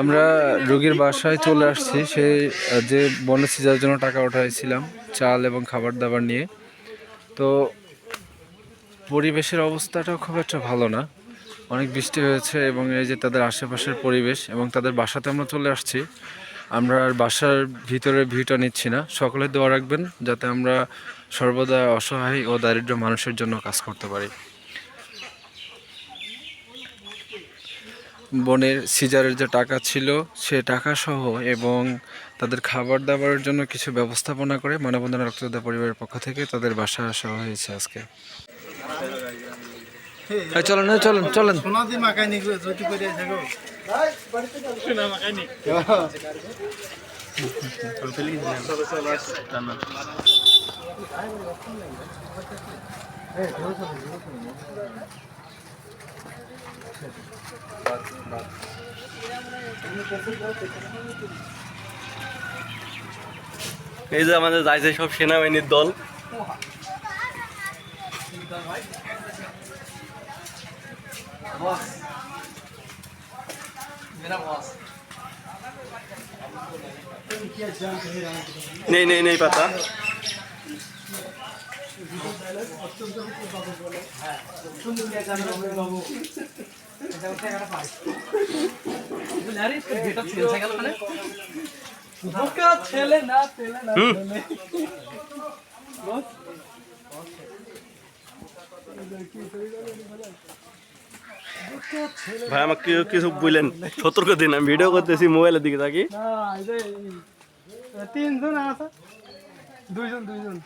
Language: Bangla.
আমরা রোগীর বাসায় চলে আসছি। সে, যে বনের সিজার জন্য টাকা উঠাইছিলাম, চাল এবং খাবার দাবার নিয়ে। তো পরিবেশের অবস্থাটাও খুব একটা ভালো না। অনেক বৃষ্টি হয়েছে এবং এই যে তাদের আশেপাশের পরিবেশ এবং তাদের বাসাতে আমরা চলে আসছি। আমরা আর বাসার ভিতরে ভিউটা নিচ্ছি না। সকলে দোয়া রাখবেন যাতে আমরা সর্বদা অসহায় ও দারিদ্র মানুষের জন্য কাজ করতে পারি। বনের সিজারের যে টাকা ছিল সে টাকা সহ এবং তাদের খাবার দাবারের জন্য কিছু ব্যবস্থাপনা করে মানববন্ধন রক্তদাতা পরিবারের পক্ষ থেকে তাদের বাসা আসা হয়েছে আজকে। এই চলেন এই চলেন চলেন। এই যে আমাদের যাইছে সব সেনাবাহিনীর দল। নেই নেই নেই পাতা। হুম। ভাই আমাকে কিছু বললেন? সতর্ক দিন আমি ভিডিও করতেছি মোবাইলের দিকে থাকি। তিনজন আছে। দুইজন দুইজন।